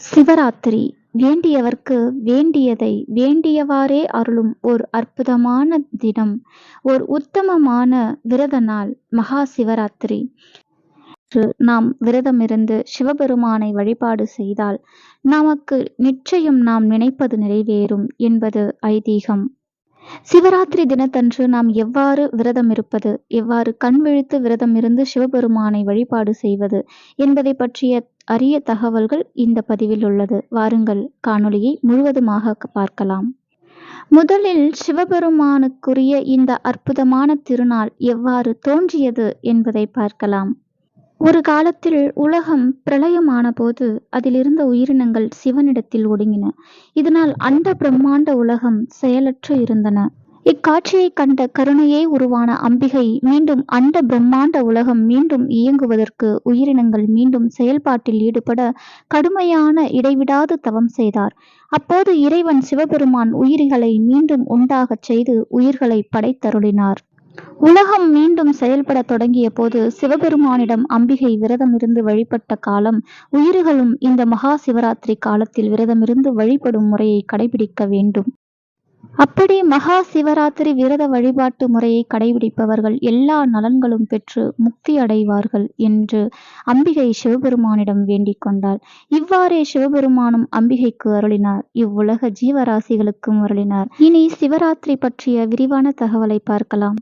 சிவராத்திரி. வேண்டியவர்க்கு வேண்டியதை வேண்டியவாறே அருளும் ஓர் அற்புதமான தினம். ஓர் உத்தமமான விரத நாள் மகா சிவராத்திரி. நாம் விரதமிருந்து சிவபெருமானை வழிபாடு செய்தால் நமக்கு நிச்சயம் நாம் நினைப்பது நிறைவேறும் என்பது ஐதீகம். சிவராத்திரி தினத்தன்று நாம் எவ்வாறு விரதம் இருப்பது? எவ்வாறு கண் விழித்து விரதம் இருந்து சிவபெருமானை வழிபாடு செய்வது? என்பதை பற்றிய அரிய தகவல்கள் இந்த பதிவில் உள்ளது. வாருங்கள் காணொளியை முழுவதுமாக பார்க்கலாம். முதலில் சிவபெருமானுக்குரிய இந்த அற்புதமான திருநாள் எவ்வாறு தோன்றியது என்பதை பார்க்கலாம். ஒரு காலத்தில் உலகம் பிரளயமான போது அதிலிருந்த உயிரினங்கள் சிவனிடத்தில் ஒடுங்கின. இதனால் அண்ட பிரம்மாண்ட உலகம் செயலற்று இருந்தன. இக்காட்சியை கண்ட கருணையே உருவான அம்பிகை மீண்டும் அண்ட பிரம்மாண்ட உலகம் மீண்டும் இயங்குவதற்கு உயிரினங்கள் மீண்டும் செயல்பாட்டில் ஈடுபட கடுமையான இடைவிடாது தவம் செய்தார். அப்போது இறைவன் சிவபெருமான் உயிரிகளை மீண்டும் உண்டாகச் செய்து உயிர்களை படைத்தருளினார். உலகம் மீண்டும் செயல்பட தொடங்கிய போது சிவபெருமானிடம் அம்பிகை விரதமிருந்து வழிபட்ட காலம் உயிர்களும் இந்த மகா சிவராத்திரி காலத்தில் விரதமிருந்து வழிபடும் முறையை கடைபிடிக்க வேண்டும். அப்படி மகா சிவராத்திரி விரத வழிபாட்டு முறையை கடைபிடிப்பவர்கள் எல்லா நலன்களும் பெற்று முக்தி அடைவார்கள் என்று அம்பிகை சிவபெருமானிடம் வேண்டிக் கொண்டாள். இவ்வாறே சிவபெருமானும் அம்பிகைக்கு அருளினார். இவ்வுலக ஜீவராசிகளுக்கும் அருளினார். இனி சிவராத்திரி பற்றிய விரிவான தகவலை பார்க்கலாம்.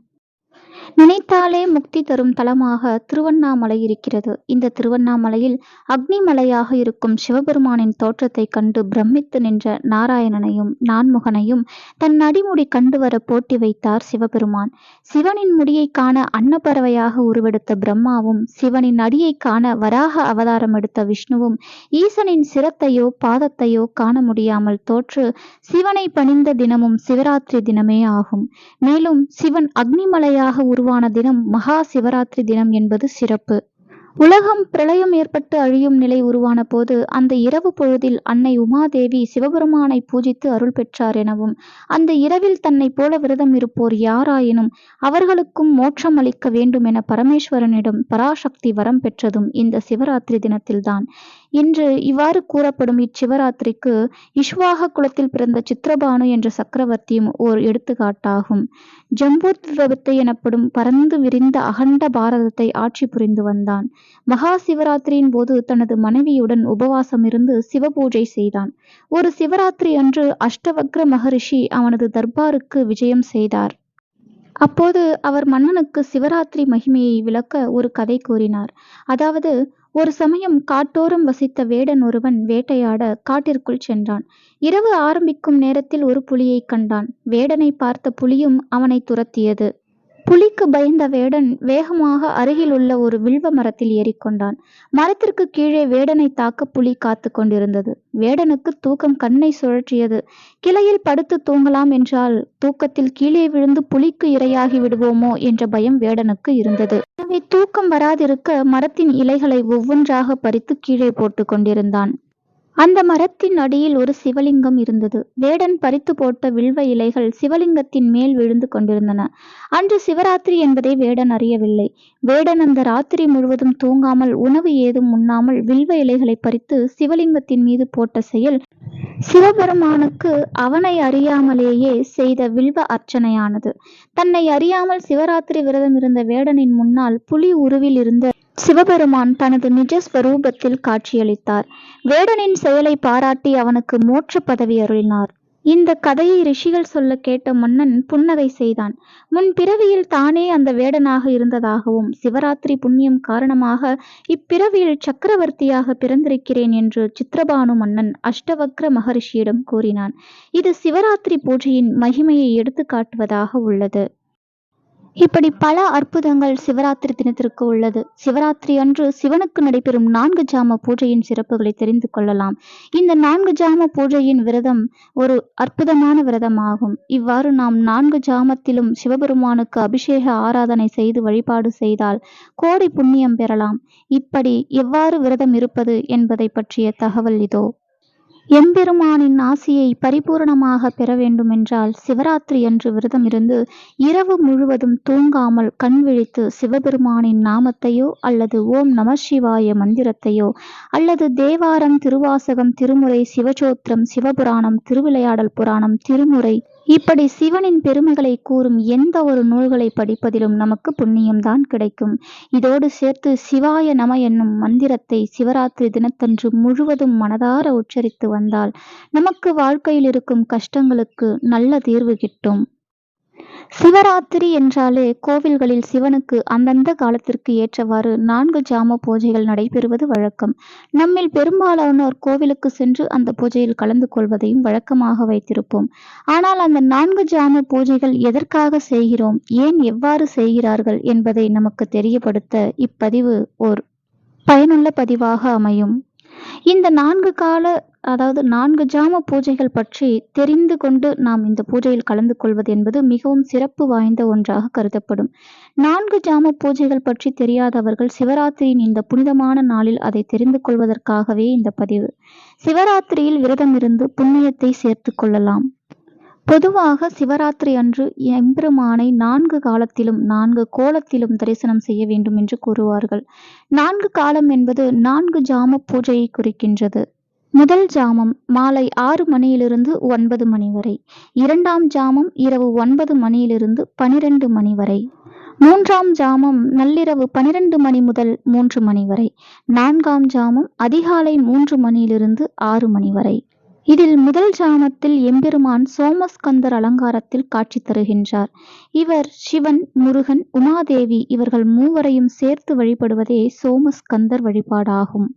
நினைத்தாலே முக்தி தரும் தலமாக திருவண்ணாமலை இருக்கிறது. இந்த திருவண்ணாமலையில் அக்னி மலையாக இருக்கும் சிவபெருமானின் தோற்றத்தை கண்டு பிரமித்து நின்ற நாராயணனையும் நான்முகனையும் தன் அடிமுடி கண்டு வர போட்டி வைத்தார் சிவபெருமான். சிவனின் முடியை காண அன்னப்பறவையாக உருவெடுத்த பிரம்மாவும் சிவனின் அடியை காண வராக அவதாரம் எடுத்த விஷ்ணுவும் ஈசனின் சிரத்தையோ பாதத்தையோ காண முடியாமல் தோற்று சிவனை பணிந்த தினமும் சிவராத்திரி தினமே ஆகும். மேலும் சிவன் அக்னிமலையாக உருவான தினம் மகா சிவராத்திரி தினம் என்பது சிறப்பு. உலகம் பிரளயம் ஏற்பட்டு அழியும் நிலை உருவான போது அந்த இரவு பொழுதில் அன்னை உமாதேவி சிவபெருமானை பூஜித்து அருள் பெற்றார் எனவும் அந்த இரவில் தன்னை போல விரதம் இருப்போர் யாராயினும் அவர்களுக்கும் மோட்சம் அளிக்க வேண்டும் என பரமேஸ்வரனிடம் பராசக்தி வரம் பெற்றதும் இந்த சிவராத்திரி தினத்தில்தான். இன்று இவ்வாறு கூறப்படும் இச்சிவராத்திரிக்கு இஷ்வாக குலத்தில் பிறந்த சித்திரபானு என்ற சக்கரவர்த்தியும் ஓர் எடுத்துக்காட்டாகும். ஜம்பூத்வத்தை எனப்படும் பரந்து விரிந்த அகண்ட பாரதத்தை ஆட்சி புரிந்து வந்தான். மகா சிவராத்திரியின் போது தனது மனைவியுடன் உபவாசம் இருந்து சிவபூஜை செய்தான். ஒரு சிவராத்திரி அன்று அஷ்டவக்ர மகரிஷி அவனது தர்பாருக்கு விஜயம் செய்தார். அப்போது அவர் மன்னனுக்கு சிவராத்திரி மகிமையை விளக்க ஒரு கதை கூறினார். அதாவது ஒரு சமயம் காட்டோரம் வசித்த வேடன் ஒருவன் வேட்டையாட காட்டிற்குள் சென்றான். இரவு ஆரம்பிக்கும் நேரத்தில் ஒரு புலியைக் கண்டான். வேடனை பார்த்த புலியும் அவனை துரத்தியது. புலிக்கு பயந்த வேடன் வேகமாக அருகில் உள்ள ஒரு வில்வ மரத்தில் ஏறிக்கொண்டான். மரத்திற்கு கீழே வேடனை தாக்க புலி காத்து கொண்டிருந்தது. வேடனுக்கு தூக்கம் கண்ணை சுழற்றியது. கிளையில் படுத்து தூங்கலாம் என்றால் தூக்கத்தில் கீழே விழுந்து புலிக்கு இரையாகி விடுவோமோ என்ற பயம் வேடனுக்கு இருந்தது. எனவே தூக்கம் வராதிருக்க மரத்தின் இலைகளை ஒவ்வொன்றாக பறித்து கீழே போட்டு கொண்டிருந்தான். அந்த மரத்தின் அடியில் ஒரு சிவலிங்கம் இருந்தது. வேடன் பறித்து போட்ட வில்வ இலைகள் சிவலிங்கத்தின் மேல் விழுந்து கொண்டிருந்தன. அன்று சிவராத்திரி என்பதை வேடன் அறியவில்லை. வேடன் அந்த ராத்திரி முழுவதும் தூங்காமல் உணவு ஏதும் உண்ணாமல் வில்வ இலைகளை பறித்து சிவலிங்கத்தின் மீது போட்ட செயல் சிவபெருமானுக்கு அவனை அறியாமலேயே செய்த வில்வ அர்ச்சனையானது. தன்னை அறியாமல் சிவராத்திரி விரதம் இருந்த வேடனின் முன்னால் புலி உருவில் இருந்த சிவபெருமான் தனது நிஜ ஸ்வரூபத்தில் காட்சியளித்தார். வேடனின் செயலை பாராட்டி அவனுக்கு மோட்ச பதவி அருளினார். இந்த கதையை ரிஷிகள் சொல்ல கேட்ட மன்னன் புன்னகை செய்தான். முன் பிறவியில் தானே அந்த வேடனாக இருந்ததாகவும் சிவராத்திரி புண்ணியம் காரணமாக இப்பிறவியில் சக்கரவர்த்தியாக பிறந்திருக்கிறேன் என்று சித்திரபானு மன்னன் அஷ்டவக்ர மகரிஷியிடம் கூறினான். இது சிவராத்திரி பூஜையின் மகிமையை எடுத்து காட்டுவதாக உள்ளது. இப்படி பல அற்புதங்கள் சிவராத்திரி தினத்திற்கு உள்ளது. சிவராத்திரி அன்று சிவனுக்கு நடைபெறும் நான்கு ஜாம பூஜையின் சிறப்புகளை தெரிந்து கொள்ளலாம். இந்த நான்கு ஜாம பூஜையின் விரதம் ஒரு அற்புதமான விரதமாகும். இவ்வாறு நாம் நான்கு ஜாமத்திலும் சிவபெருமானுக்கு அபிஷேக ஆராதனை செய்து வழிபாடு செய்தால் கோடி புண்ணியம் பெறலாம். இப்படி எவ்வாறு விரதம் இருப்பது என்பதை பற்றிய தகவல் இதோ. எம்பெருமானின் ஆசியை பரிபூரணமாக பெற வேண்டுமென்றால் சிவராத்திரி அன்று விரதம் இருந்து இரவு முழுவதும் தூங்காமல் கண் விழித்து சிவபெருமானின் நாமத்தையோ அல்லது ஓம் நம சிவாய மந்திரத்தையோ அல்லது தேவாரம் திருவாசகம் திருமுறை சிவச்சோத்திரம் சிவபுராணம் திருவிளையாடல் புராணம் திருமுறை இப்படி சிவனின் பெருமைகளை கூறும் எந்த ஒரு நூல்களை படிப்பதிலும் நமக்கு புண்ணியம்தான் கிடைக்கும். இதோடு சேர்த்து சிவாய நம என்னும் மந்திரத்தை சிவராத்திரி தினத்தன்று முழுவதும் மனதார உச்சரித்து வந்தால் நமக்கு வாழ்க்கையில் இருக்கும் கஷ்டங்களுக்கு நல்ல தீர்வு கிட்டும். சிவராத்திரி என்றாலே கோவில்களில் சிவனுக்கு அந்தந்த காலத்திற்கு ஏற்றவாறு நான்கு ஜாம பூஜைகள் நடைபெறுவது வழக்கம். நம்மில் பெரும்பாலானோர் கோவிலுக்கு சென்று அந்த பூஜையில் கலந்து கொள்வதையும் வழக்கமாக வைத்திருப்போம். ஆனால் அந்த நான்கு ஜாம பூஜைகள் எதற்காக செய்கிறோம்? ஏன் எவ்வாறு செய்கிறார்கள் என்பதை நமக்கு தெரியப்படுத்த இப்பதிவு ஓர் பயனுள்ள பதிவாக அமையும். இந்த நான்கு கால அதாவது நான்கு ஜாம பூஜைகள் பற்றி தெரிந்து கொண்டு நாம் இந்த பூஜையில் கலந்து கொள்வது என்பது மிகவும் சிறப்பு வாய்ந்த ஒன்றாக கருதப்படும். நான்கு ஜாம பூஜைகள் பற்றி தெரியாதவர்கள் சிவராத்திரியின் இந்த புனிதமான நாளில் அதை தெரிந்து கொள்வதற்காகவே இந்த பதிவு. சிவராத்திரியில் விரதம் இருந்து புண்ணியத்தை சேர்த்து கொள்ளலாம். பொதுவாக சிவராத்திரி அன்று எம்பெருமானை நான்கு காலத்திலும் நான்கு கோலத்திலும் தரிசனம் செய்ய வேண்டும் என்று கூறுவார்கள். நான்கு காலம் என்பது நான்கு ஜாம பூஜையை குறிக்கின்றது. முதல் ஜாமம் மாலை ஆறு மணியிலிருந்து ஒன்பது மணி வரை. இரண்டாம் ஜாமம் இரவு ஒன்பது மணியிலிருந்து பனிரெண்டு மணி வரை. மூன்றாம் ஜாமம் நள்ளிரவு பனிரெண்டு மணி முதல் மூன்று மணி வரை. நான்காம் ஜாமம் அதிகாலை மூன்று மணியிலிருந்து ஆறு மணி வரை. இதில் முதல் ஜாமத்தில் எம்பெருமான் சோமஸ்கந்தர் அலங்காரத்தில் காட்சி தருகின்றார். இவர் சிவன் முருகன் உமாதேவி இவர்கள் மூவரையும் சேர்த்து வழிபடுவதே சோமஸ்கந்தர் வழிபாடாகும்.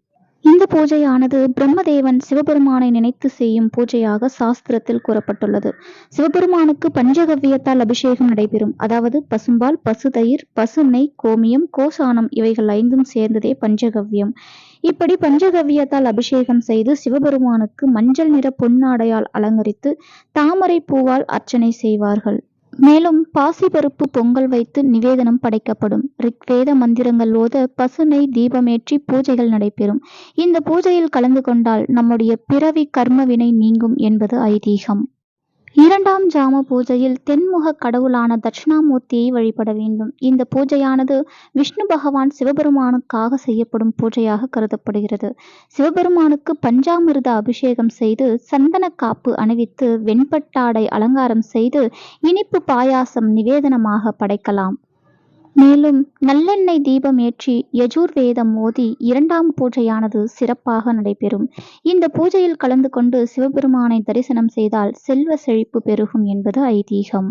இந்த பூஜையானது பிரம்மதேவன் சிவபெருமானை நினைத்து செய்யும் பூஜையாக சாஸ்திரத்தில் கூறப்பட்டுள்ளது. சிவபெருமானுக்கு பஞ்சகவ்யத்தால் அபிஷேகம் நடைபெறும். அதாவது பசும்பால் பசு தயிர் பசு நெய் கோமியம் கோசானம் இவைகள் ஐந்தும் சேர்ந்ததே பஞ்சகவ்யம் இப்படி பஞ்சகவ்யத்தால் அபிஷேகம் செய்து சிவபெருமானுக்கு மஞ்சள் நிற பொன்னாடையால் அலங்கரித்து தாமரை பூவால் அர்ச்சனை செய்வார்கள். மேலும் பாசிபருப்பு பொங்கல் வைத்து நிவேதனம் படைக்கப்படும். ரிக்வேத மந்திரங்கள் ஓத பசுனை தீபமேற்றி பூஜைகள் நடைபெறும். இந்த பூஜையில் கலந்து கொண்டால் நம்முடைய பிறவி கர்மவினை நீங்கும் என்பது ஐதீகம். இரண்டாம் ஜாம பூஜையில் தென்முக கடவுளான தட்சிணாமூர்த்தியை வழிபட வேண்டும். இந்த பூஜையானது விஷ்ணு பகவான் சிவபெருமானுக்காக செய்யப்படும் பூஜையாக கருதப்படுகிறது. சிவபெருமானுக்கு பஞ்சாமிர்த அபிஷேகம் செய்து சந்தன காப்பு அணிவித்து வெண்பட்டாடை அலங்காரம் செய்து இனிப்பு பாயாசம் நிவேதனமாக படைக்கலாம். மேலும் நல்லெண்ணெய் தீபம் ஏற்றி யஜூர் வேதம் ஓதி இரண்டாம் பூஜையானது சிறப்பாக நடைபெறும். இந்த பூஜையில் கலந்து கொண்டு சிவபெருமானை தரிசனம் செய்தால் செல்வ செழிப்பு பெருகும் என்பது ஐதீகம்.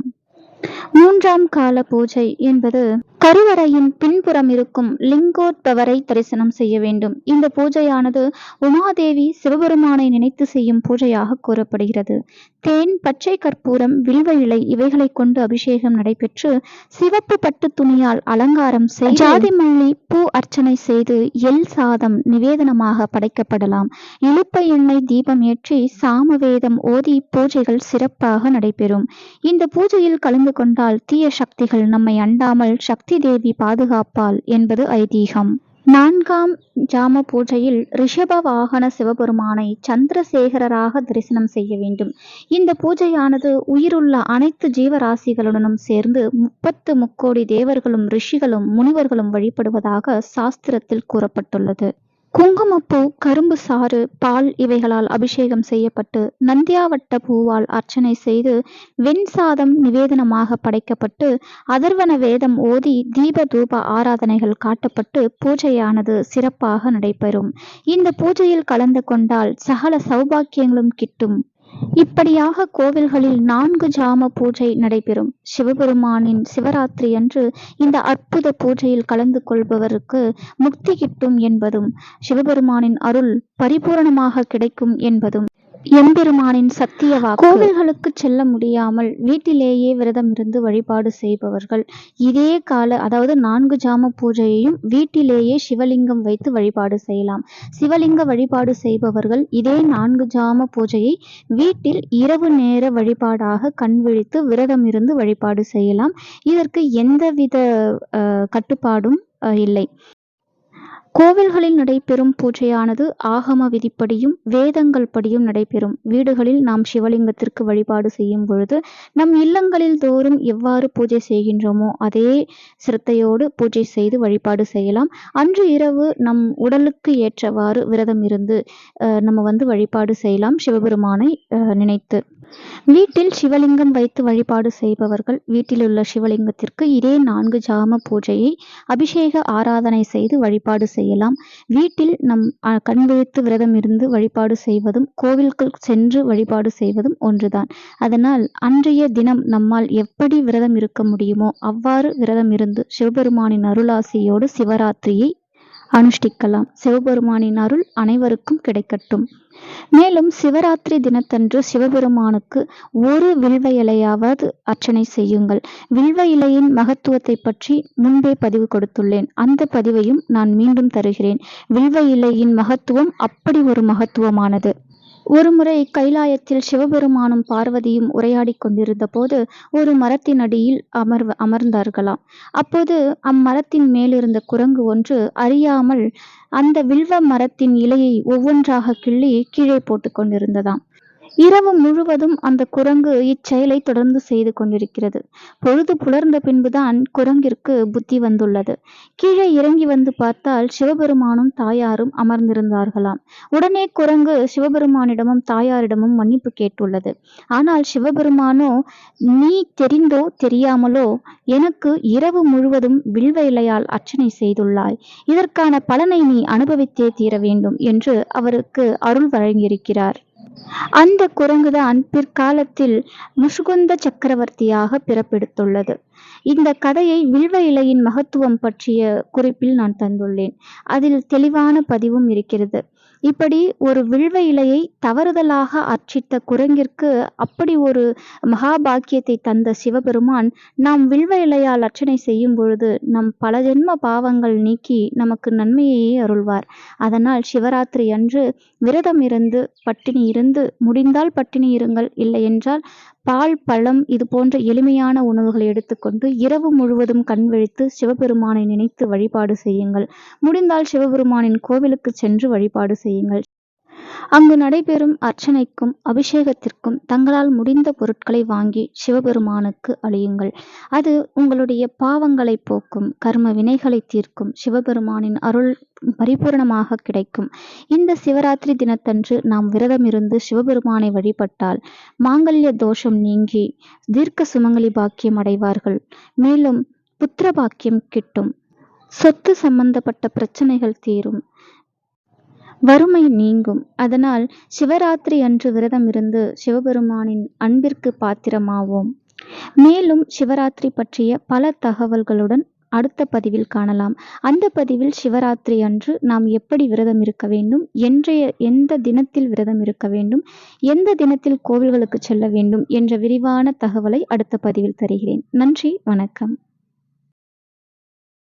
மூன்றாம் கால பூஜை என்பது கருவறையின் பின்புறம் இருக்கும் லிங்கோத்பவரை தரிசனம் செய்ய வேண்டும். இந்த பூஜையானது உமாதேவி சிவபெருமானை நினைத்து செய்யும் பூஜையாக கூறப்படுகிறது. தேன் பச்சை கற்பூரம் வில்வ இலை இவைகளை கொண்டு அபிஷேகம் நடைபெற்று சிவப்பு பட்டு துணியால் அலங்காரம் செய்து ஜாதி மல்லி பூ அர்ச்சனை செய்து எல் சாதம் நிவேதனமாக படைக்கப்படலாம். இழுப்ப எண்ணெய் தீபம் ஏற்றி சாமவேதம் ஓதி பூஜைகள் சிறப்பாக நடைபெறும். இந்த பூஜையில் கலந்து வந்தால் தீய சக்திகள் நம்மை அண்டாமல் சக்தி தேவி பாதுகாப்பாள் என்பது ஐதீகம். நான்காம் ஜாம பூஜையில் ரிஷப வாகன சிவபெருமானை சந்திரசேகரராக தரிசனம் செய்ய வேண்டும். இந்த பூஜையானது உயிருள்ள அனைத்து ஜீவராசிகளுடனும் சேர்ந்து முப்பத்து முக்கோடி தேவர்களும் ரிஷிகளும் முனிவர்களும் வழிபடுவதாக சாஸ்திரத்தில் கூறப்பட்டுள்ளது. குங்குமப்பூ கரும்பு சாறு பால் இவைகளால் அபிஷேகம் செய்யப்பட்டு நந்தியாவட்ட பூவால் அர்ச்சனை செய்து வெண் சாதம் நிவேதனமாக படைக்கப்பட்டு அதர்வன வேதம் ஓதி தீப தூப ஆராதனைகள் காட்டப்பட்டு பூஜையானது சிறப்பாக நடைபெறும். இந்த பூஜையில் கலந்து கொண்டால் சகல சௌபாக்கியங்களும் கிட்டும். இப்படியாக கோவில்களில் நான்கு ஜாம பூஜை நடைபெறும். சிவபெருமானின் சிவராத்திரி அன்று இந்த அற்புத பூஜையில் கலந்து கொள்பவருக்கு முக்தி கிட்டும் என்பதும் சிவபெருமானின் அருள் பரிபூரணமாக கிடைக்கும் என்பதும். எம்பெருமானின் சத்திய வாக்கு. கோவில்களுக்கு செல்ல முடியாமல் வீட்டிலேயே விரதம் இருந்து வழிபாடு செய்பவர்கள் இதே கால அதாவது நான்கு ஜாம பூஜையையும் வீட்டிலேயே சிவலிங்கம் வைத்து வழிபாடு செய்யலாம். சிவலிங்க வழிபாடு செய்பவர்கள் இதே நான்கு ஜாம பூஜையை வீட்டில் இரவு நேர வழிபாடாக கண் விழித்து விரதம் இருந்து வழிபாடு செய்யலாம். இதற்கு எந்தவித கட்டுப்பாடும் இல்லை. கோவில்களில் நடைபெறும் பூஜையானது ஆகம விதிப்படியும் வேதங்கள் படியும் நடைபெறும். வீடுகளில் நாம் சிவலிங்கத்திற்கு வழிபாடு செய்யும் பொழுது நம் இல்லங்களில் தோறும் எவ்வாறு பூஜை செய்கின்றோமோ அதே சிரத்தையோடு பூஜை செய்து வழிபாடு செய்யலாம். அன்று இரவு நம் உடலுக்கு ஏற்றவாறு விரதம் இருந்து நம்ம வந்து வழிபாடு செய்யலாம். சிவபெருமானை நினைத்து. வீட்டில் சிவலிங்கம் வைத்து வழிபாடு செய்பவர்கள் வீட்டிலுள்ள சிவலிங்கத்திற்கு இதே நான்கு ஜாம பூஜையை அபிஷேக ஆராதனை செய்து வழிபாடு செய்யலாம். வீட்டில் நம் கண் விழித்து விரதம் இருந்து வழிபாடு செய்வதும் கோவில்கள் சென்று வழிபாடு செய்வதும் ஒன்றுதான். அதனால் அன்றைய தினம் நம்மால் எப்படி விரதம் இருக்க முடியுமோ அவ்வாறு விரதம் இருந்து சிவபெருமானின் அருளாசியோடு சிவராத்திரியை அனுஷ்டிக்கலாம். சிவபெருமானின் அருள் அனைவருக்கும் கிடைக்கட்டும். மேலும் சிவராத்திரி தினத்தன்று சிவபெருமானுக்கு ஒரு வில்வ இலையாவது அர்ச்சனை செய்யுங்கள். வில்வ இலையின் மகத்துவத்தை பற்றி முன்பே பதிவு கொடுத்துள்ளேன். அந்த பதிவையும் நான் மீண்டும் தருகிறேன். வில்வ இலையின் மகத்துவம் அப்படி ஒரு மகத்துவமானது. ஒருமுறை கைலாயத்தில் சிவபெருமானும் பார்வதியும் உரையாடிக் கொண்டிருந்த போது ஒரு மரத்தின் அடியில் அமர்வ அமர்ந்தார்களாம். அப்போது அம்மரத்தின் மேலிருந்த குரங்கு ஒன்று அறியாமல் அந்த வில்வ மரத்தின் இலையை ஒவ்வொன்றாக கிள்ளி கீழே போட்டு கொண்டிருந்ததாம். இரவு முழுவதும் அந்த குரங்கு இச்செயலை தொடர்ந்து செய்து கொண்டிருக்கிறது. பொழுது புலர்ந்த பின்புதான் குரங்கிற்கு புத்தி வந்துள்ளது. கீழே இறங்கி வந்து பார்த்தால் சிவபெருமானும் தாயாரும் அமர்ந்திருந்தார்களாம். உடனே குரங்கு சிவபெருமானிடமும் தாயாரிடமும் மன்னிப்பு கேட்டுள்ளது. ஆனால் சிவபெருமானோ நீ தெரிந்தோ தெரியாமலோ எனக்கு இரவு முழுவதும் வில்வ அர்ச்சனை செய்துள்ளாய். இதற்கான பலனை நீ அனுபவித்தே தீர வேண்டும் என்று அவருக்கு அருள் வழங்கியிருக்கிறார். அந்த குரங்குதான் பிற்காலத்தில் முசுகுந்த சக்கரவர்த்தியாக பிறப்பெடுத்துள்ளது. இந்த கதையை வில்வ இலையின் மகத்துவம் பற்றிய குறிப்பில் நான் தந்துள்ளேன். அதில் தெளிவான பதிவும் இருக்கிறது. இப்படி ஒரு வில்வ இலையை தவறுதலாக அர்ச்சித்த குரங்கிற்கு அப்படி ஒரு மகாபாக்கியத்தை தந்த சிவபெருமான் நாம் வில்வ இலையால் அர்ச்சனை செய்யும் பொழுது நம் பல ஜென்ம பாவங்கள் நீக்கி நமக்கு நன்மையையே அருள்வார். அதனால் சிவராத்திரி அன்று விரதம் இருந்து பட்டினி இருந்து முடிந்தால் பட்டினி இருங்கள் இல்லை என்றால் பால் பழம் இது போன்ற எளிமையான உணவுகளை எடுத்துக்கொண்டு இரவு முழுவதும் கண் விழித்து சிவபெருமானை நினைத்து வழிபாடு செய்யுங்கள். முடிந்தால் சிவபெருமானின் கோவிலுக்கு சென்று வழிபாடு செய்யுங்கள். அங்கு நடைபெறும் அர்ச்சனைக்கும் அபிஷேகத்திற்கும் தங்களால் முடிந்த பொருட்களை வாங்கி சிவபெருமானுக்கு அழியுங்கள் அது உங்களுடைய பாவங்களை போக்கும் கர்ம வினைகளை தீர்க்கும் சிவபெருமானின் அருள் பரிபூர்ணமாக கிடைக்கும். இந்த சிவராத்திரி தினத்தன்று நாம் விரதம் இருந்து சிவபெருமானை வழிபட்டால் மாங்கல்ய தோஷம் நீங்கி தீர்க்க சுமங்கலி பாக்கியம் அடைவார்கள். மேலும் புத்திர பாக்கியம் கிட்டும். சொத்து சம்பந்தப்பட்ட பிரச்சனைகள் தீரும். வறுமை நீங்கும். அதனால் சிவராத்திரி அன்று விரதம் இருந்து சிவபெருமானின் அன்பிற்கு பாத்திரமாவோம். மேலும் சிவராத்திரி பற்றிய பல தகவல்களுடன் அடுத்த பதிவில் காணலாம். அந்த பதிவில் சிவராத்திரி அன்று நாம் எப்படி விரதம் இருக்க வேண்டும்? என்றைய எந்த தினத்தில் விரதம் இருக்க வேண்டும்? எந்த தினத்தில் கோவில்களுக்கு செல்ல வேண்டும்? என்ற விரிவான தகவலை அடுத்த பதிவில் தருகிறேன். நன்றி வணக்கம்.